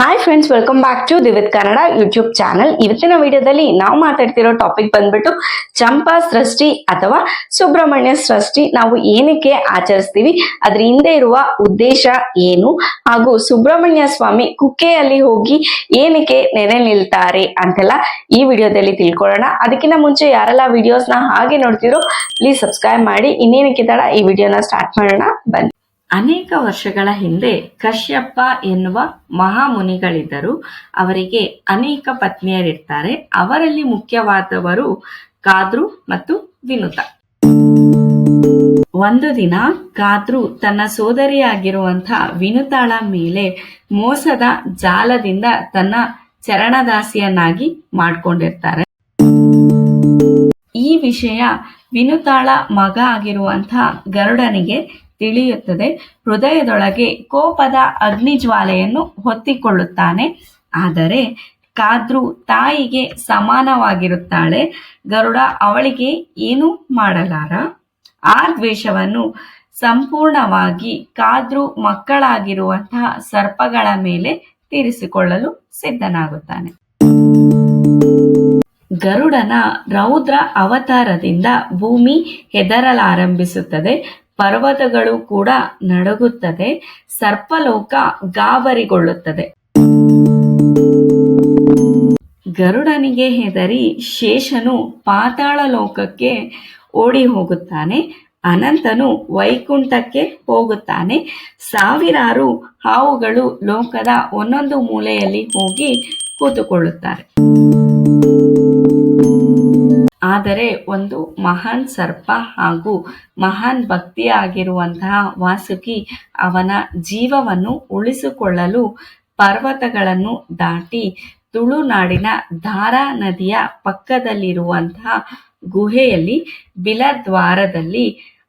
Hi friends welcome back to Divith Kannada YouTube channel ಇವತ್ತಿನ ವಿಡಿಯೋದಲ್ಲಿ ನಾವು ಮಾತಾಡ್ತಿರೋ ಟಾಪಿಕ್ ಬಂದ್ಬಿಟ್ಟು ಚಂಪಾ ಸೃಷ್ಟಿ ಅಥವಾ ಸುಬ್ರಹ್ಮಣ್ಯ ಸೃಷ್ಟಿ ನಾವು ಏನಕ್ಕೆ ಆಚರಿಸ್ತೀವಿ? ಅದ್ರ ಹಿಂದೆ ಇರುವ ಉದ್ದೇಶ ಏನು? ಹಾಗೂ ಸುಬ್ರಹ್ಮಣ್ಯ ಸ್ವಾಮಿ ಕುಕ್ಕೆಯಲ್ಲಿ ಹೋಗಿ ಏನಕ್ಕೆ ನೆನೆ ನಿಲ್ತಾರೆ ಅಂತೆಲ್ಲ ಈ ವಿಡಿಯೋದಲ್ಲಿ ತಿಳ್ಕೊಳ್ಳೋಣ. ಅದಕ್ಕಿಂತ ಮುಂಚೆ ಯಾರೆಲ್ಲ ವಿಡಿಯೋಸ್ನ ಹಾಗೆ ನೋಡ್ತಿರೋ ಪ್ಲೀಸ್ ಸಬ್ಸ್ಕ್ರೈಬ್ ಮಾಡಿ. ಇನ್ನೇನಕ್ಕೆ ತಡ, ಈ ವಿಡಿಯೋನ ಸ್ಟಾರ್ಟ್ ಮಾಡೋಣ. ಬನ್ನಿ. ಅನೇಕ ವರ್ಷಗಳ ಹಿಂದೆ ಕಶ್ಯಪ್ಪ ಎನ್ನುವ ಮಹಾಮುನಿಗಳಿದ್ದರು. ಅವರಿಗೆ ಅನೇಕ ಪತ್ನಿಯರಿರ್ತಾರೆ. ಅವರಲ್ಲಿ ಮುಖ್ಯವಾದವರು ಕಾದ್ರು ಮತ್ತು ವಿನುತ. ಒಂದು ದಿನ ಕಾದ್ರು ತನ್ನ ಸೋದರಿಯಾಗಿರುವಂತಹ ವಿನುತಾಳ ಮೇಲೆ ಮೋಸದ ಜಾಲದಿಂದ ತನ್ನ ಚರಣದಾಸಿಯನ್ನಾಗಿ ಮಾಡಿಕೊಂಡಿರ್ತಾರೆ. ಈ ವಿಷಯ ವಿನುತಾಳ ಮಗ ಆಗಿರುವಂತಹ ಗರುಡನಿಗೆ ತಿಳಿಯುತ್ತದೆ. ಹೃದಯದೊಳಗೆ ಕೋಪದ ಅಗ್ನಿಜ್ವಾಲೆಯನ್ನು ಹೊತ್ತಿಕೊಳ್ಳುತ್ತಾನೆ. ಆದರೆ ಕಾದ್ರು ತಾಯಿಗೆ ಸಮಾನವಾಗಿರುತ್ತಾಳೆ. ಗರುಡ ಅವಳಿಗೆ ಏನು ಮಾಡಲಾರ? ಆ ದ್ವೇಷವನ್ನು ಸಂಪೂರ್ಣವಾಗಿ ಕಾದ್ರು ಮಕ್ಕಳಾಗಿರುವಂತಹ ಸರ್ಪಗಳ ಮೇಲೆ ತೀರಿಸಿಕೊಳ್ಳಲು ಸಿದ್ಧನಾಗುತ್ತಾನೆ. ಗರುಡನ ರೌದ್ರ ಅವತಾರದಿಂದ ಭೂಮಿ ಹೆದರಲಾರಂಭಿಸುತ್ತದೆ. ಪರ್ವತಗಳು ಕೂಡ ನಡುಗುತ್ತದೆ. ಸರ್ಪಲೋಕ ಗಾಬರಿಗೊಳ್ಳುತ್ತದೆ. ಗರುಡನಿಗೆ ಹೆದರಿ ಶೇಷನು ಪಾತಾಳ ಲೋಕಕ್ಕೆ ಓಡಿ ಹೋಗುತ್ತಾನೆ. ಅನಂತನು ವೈಕುಂಠಕ್ಕೆ ಹೋಗುತ್ತಾನೆ. ಸಾವಿರಾರು ಹಾವುಗಳು ಲೋಕದ ಒಂದೊಂದು ಮೂಲೆಯಲ್ಲಿ ಹೋಗಿ ಕೂತುಕೊಳ್ಳುತ್ತಾರೆ. ಆದರೆ ಒಂದು ಮಹಾನ್ ಸರ್ಪ ಹಾಗೂ ಮಹಾನ್ ಭಕ್ತಿಯಾಗಿರುವಂತಹ ವಾಸುಕಿ ಅವನ ಜೀವವನ್ನು ಉಳಿಸಿಕೊಳ್ಳಲು ಪರ್ವತಗಳನ್ನು ದಾಟಿ ತುಳುನಾಡಿನ ಧಾರಾ ನದಿಯ ಪಕ್ಕದಲ್ಲಿರುವಂತಹ ಗುಹೆಯಲ್ಲಿ ಬಿಲದ್ವಾರದಲ್ಲಿ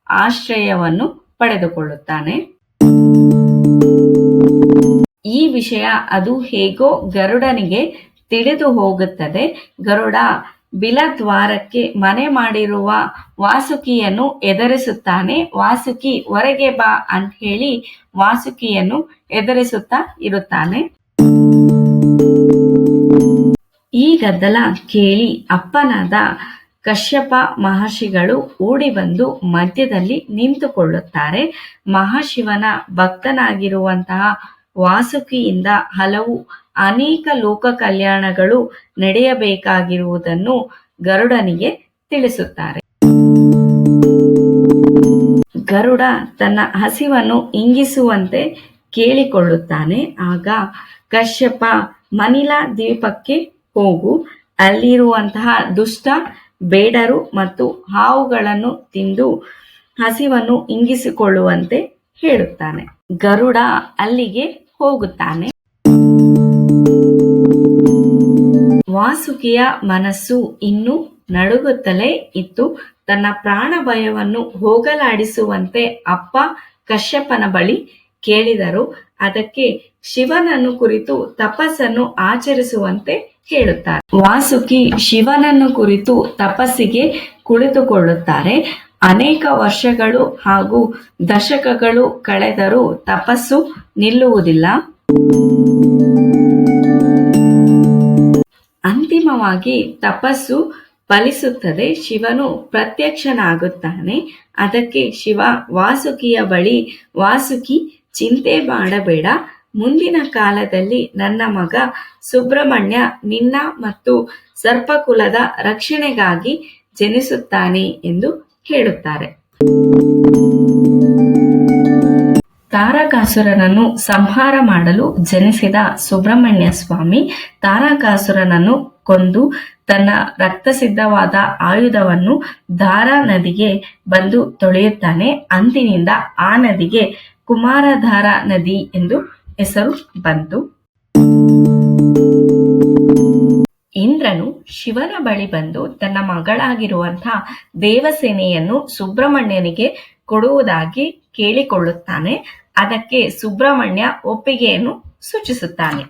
ಆಶ್ರಯವನ್ನು ಪಡೆದುಕೊಳ್ಳುತ್ತಾನೆ. ಈ ವಿಷಯ ಅದು ಹೇಗೋ ಗರುಡನಿಗೆ ತಿಳಿದು ಹೋಗುತ್ತದೆ. ಗರುಡ ಬಿಲದ್ವಾರಕ್ಕೆ ಮನೆ ಮಾಡಿರುವ ವಾಸುಕಿಯನ್ನು ಎದುರಿಸುತ್ತಾನೆ. ವಾಸುಕಿ, ಹೊರಗೆ ಬಾ ಅಂತ ಹೇಳಿ ವಾಸುಕಿಯನ್ನು ಎದುರಿಸುತ್ತಾ ಇರುತ್ತಾನೆ. ಈ ಗದ್ದಲ ಕೇಳಿ ಅಪ್ಪನಾದ ಕಶ್ಯಪ ಮಹರ್ಷಿಗಳು ಓಡಿ ಬಂದು ಮಧ್ಯದಲ್ಲಿ ನಿಂತುಕೊಳ್ಳುತ್ತಾರೆ. ಮಹಾಶಿವನ ಭಕ್ತನಾಗಿರುವಂತಹ ವಾಸುಕಿಯಿಂದ ಹಲವು ಅನೇಕ ಲೋಕ ಕಲ್ಯಾಣಗಳು ನಡೆಯಬೇಕಾಗಿರುವುದನ್ನು ಗರುಡನಿಗೆ ತಿಳಿಸುತ್ತಾರೆ. ಗರುಡ ತನ್ನ ಹಸಿವನ್ನು ಇಂಗಿಸುವಂತೆ ಕೇಳಿಕೊಳ್ಳುತ್ತಾನೆ. ಆಗ ಕಶ್ಯಪ ಮನಿಲಾ ದ್ವೀಪಕ್ಕೆ ಹೋಗು. ಅಲ್ಲಿರುವಂತಹ ದುಷ್ಟ, ಬೇಡರು ಮತ್ತು ಹಾವುಗಳನ್ನು ತಿಂದು ಹಸಿವನ್ನು ಇಂಗಿಸಿಕೊಳ್ಳುವಂತೆ ಹೇಳುತ್ತಾನೆ. ಗರುಡ ಅಲ್ಲಿಗೆ ಹೋಗುತ್ತಾನೆ. ವಾಸುಕಿಯ ಮನಸ್ಸು ಇನ್ನೂ ನಡುಗುತ್ತಲೇ ಇತ್ತು. ತನ್ನ ಪ್ರಾಣ ಭಯವನ್ನು ಹೋಗಲಾಡಿಸುವಂತೆ ಅಪ್ಪ ಕಶ್ಯಪನ ಬಳಿ ಕೇಳಿದರು. ಅದಕ್ಕೆ ಶಿವನನ್ನು ಕುರಿತು ತಪಸ್ಸನ್ನು ಆಚರಿಸುವಂತೆ ಹೇಳುತ್ತಾರೆ. ವಾಸುಕಿ ಶಿವನನ್ನು ಕುರಿತು ತಪಸ್ಸಿಗೆ ಕುಳಿತುಕೊಳ್ಳುತ್ತಾರೆ. ಅನೇಕ ವರ್ಷಗಳು ಹಾಗೂ ದಶಕಗಳು ಕಳೆದರೂ ತಪಸ್ಸು ನಿಲ್ಲುವುದಿಲ್ಲ. ಅಂತಿಮವಾಗಿ ತಪಸ್ಸು ಫಲಿಸುತ್ತದೆ. ಶಿವನು ಪ್ರತ್ಯಕ್ಷನಾಗುತ್ತಾನೆ. ಅದಕ್ಕೆ ಶಿವ ವಾಸುಕಿಯ ಬಳಿ, ವಾಸುಕಿ, ಚಿಂತೆ ಮಾಡಬೇಡ. ಮುಂದಿನ ಕಾಲದಲ್ಲಿ ನನ್ನ ಮಗ ಸುಬ್ರಹ್ಮಣ್ಯ ನಿನ್ನ ಮತ್ತು ಸರ್ಪಕುಲದ ರಕ್ಷಣೆಗಾಗಿ ಜನಿಸುತ್ತಾನೆ ಎಂದು ಹೇಳುತ್ತಾರೆ. ತಾರಕಾಸುರನನ್ನು ಸಂಹಾರ ಮಾಡಲು ಜನಿಸಿದ ಸುಬ್ರಹ್ಮಣ್ಯ ಸ್ವಾಮಿ ತಾರಕಾಸುರನನ್ನು ಕೊಂದು ತನ್ನ ರಕ್ತಸಿದ್ಧವಾದ ಆಯುಧವನ್ನು ಧಾರಾ ನದಿಗೆ ಬಂದು ತೊಳೆಯುತ್ತಾನೆ. ಅಂದಿನಿಂದ ಆ ನದಿಗೆ ಕುಮಾರಧಾರ ನದಿ ಎಂದು ಹೆಸರು ಬಂತು. ಇಂದ್ರನು ಶಿವನ ಬಳಿ ಬಂದು ತನ್ನ ಮಗಳಾಗಿರುವಂತಹ ದೇವಸೇನೆಯನ್ನು ಸುಬ್ರಹ್ಮಣ್ಯನಿಗೆ ಕೊಡುವುದಾಗಿ ಕೇಳಿಕೊಳ್ಳುತ್ತಾನೆ. ಅದಕ್ಕೆ ಸುಬ್ರಹ್ಮಣ್ಯ ಒಪ್ಪಿಗೆಯನ್ನು ಸೂಚಿಸುತ್ತಾನೆ.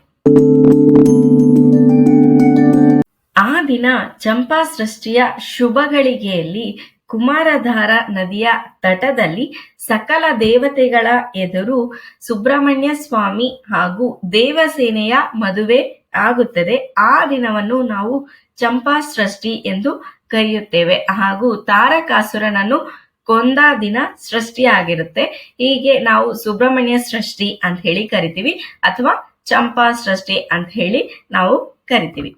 ಆ ದಿನ ಚಂಪಾ ಸೃಷ್ಟಿಯ ಶುಭಗಳಿಗೆಯಲ್ಲಿ ಕುಮಾರಧಾರ ನದಿಯ ತಟದಲ್ಲಿ ಸಕಲ ದೇವತೆಗಳ ಎದುರು ಸುಬ್ರಹ್ಮಣ್ಯ ಸ್ವಾಮಿ ಹಾಗೂ ದೇವಸೇನೆಯ ಮದುವೆ ಆಗುತ್ತದೆ. ಆ ದಿನವನ್ನು ನಾವು ಚಂಪಾ ಸೃಷ್ಟಿ ಎಂದು ಕರೆಯುತ್ತೇವೆ. ಹಾಗೂ ತಾರಕಾಸುರನನ್ನು ಕೊಂದ ದಿನ ಸೃಷ್ಟಿಯಾಗಿರುತ್ತೆ ಹೀಗೆ ನಾವು ಸುಬ್ರಹ್ಮಣ್ಯ ಸೃಷ್ಟಿ ಅಂತ ಹೇಳಿ ಕರಿತೀವಿ, ಅಥವಾ ಚಂಪಾ ಸೃಷ್ಟಿ ಅಂತ ಹೇಳಿ ನಾವು ಕರಿತೀವಿ.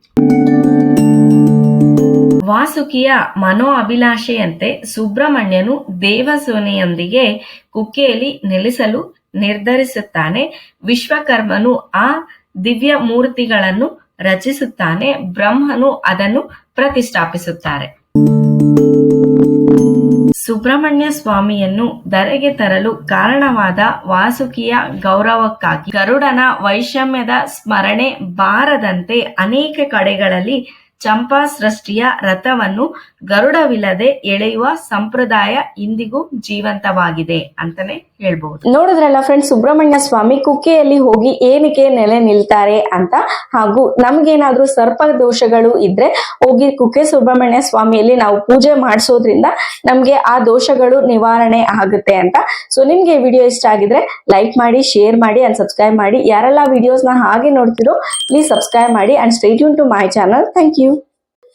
ವಾಸುಕಿಯ ಮನೋ ಅಭಿಲಾಷೆಯಂತೆ ಸುಬ್ರಹ್ಮಣ್ಯನು ದೇವಸೋನೆಯೊಂದಿಗೆ ಕುಕ್ಕೆಯಲ್ಲಿ ನೆಲೆಸಲು ನಿರ್ಧರಿಸುತ್ತಾನೆ. ವಿಶ್ವಕರ್ಮನು ಆ ದಿವ್ಯ ಮೂರ್ತಿಗಳನ್ನು ರಚಿಸುತ್ತಾನೆ. ಬ್ರಹ್ಮನು ಅದನ್ನು ಪ್ರತಿಷ್ಠಾಪಿಸುತ್ತಾರೆ. ಸುಬ್ರಹ್ಮಣ್ಯ ಸ್ವಾಮಿಯನ್ನು ಧರೆಗೆ ತರಲು ಕಾರಣವಾದ ವಾಸುಕಿಯ ಗೌರವಕ್ಕಾಗಿ ಗರುಡನ ವೈಷಮ್ಯದ ಸ್ಮರಣೆ ಬಾರದಂತೆ ಅನೇಕ ಕಡೆಗಳಲ್ಲಿ ಚಂಪಾ ಸೃಷ್ಟಿಯ ರಥವನ್ನು ಗರುಡವಿಲ್ಲದೆ ಎಳೆಯುವ ಸಂಪ್ರದಾಯ ಇಂದಿಗೂ ಜೀವಂತವಾಗಿದೆ ಅಂತಾನೆ ಹೇಳ್ಬಹುದು. ನೋಡಿದ್ರಲ್ಲ ಫ್ರೆಂಡ್ಸ್ ಸುಬ್ರಹ್ಮಣ್ಯ ಸ್ವಾಮಿ ಕುಕ್ಕೆಯಲ್ಲಿ ಹೋಗಿ ಏನಕ್ಕೆ ನೆಲೆ ನಿಲ್ತಾರೆ ಅಂತ? ಹಾಗೂ ನಮ್ಗೇನಾದ್ರೂ ಸರ್ಪ ದೋಷಗಳು ಇದ್ರೆ ಹೋಗಿ ಕುಕ್ಕೆ ಸುಬ್ರಹ್ಮಣ್ಯ ಸ್ವಾಮಿಯಲ್ಲಿ ನಾವು ಪೂಜೆ ಮಾಡಿಸೋದ್ರಿಂದ ನಮ್ಗೆ ಆ ದೋಷಗಳು ನಿವಾರಣೆ ಆಗುತ್ತೆ ಅಂತ. ಸೊ ನಿಮ್ಗೆ ವಿಡಿಯೋ ಇಷ್ಟ ಆಗಿದ್ರೆ ಲೈಕ್ ಮಾಡಿ ಶೇರ್ ಮಾಡಿ ಅಂಡ್ ಸಬ್ಸ್ಕ್ರೈಬ್ ಮಾಡಿ. ಯಾರೆಲ್ಲ ವಿಡಿಯೋಸ್ನ ಹಾಗೆ ನೋಡ್ತಿರೋ ಪ್ಲೀಸ್ ಸಬ್ಸ್ಕ್ರೈಬ್ ಮಾಡಿ and stay tune to my channel thank you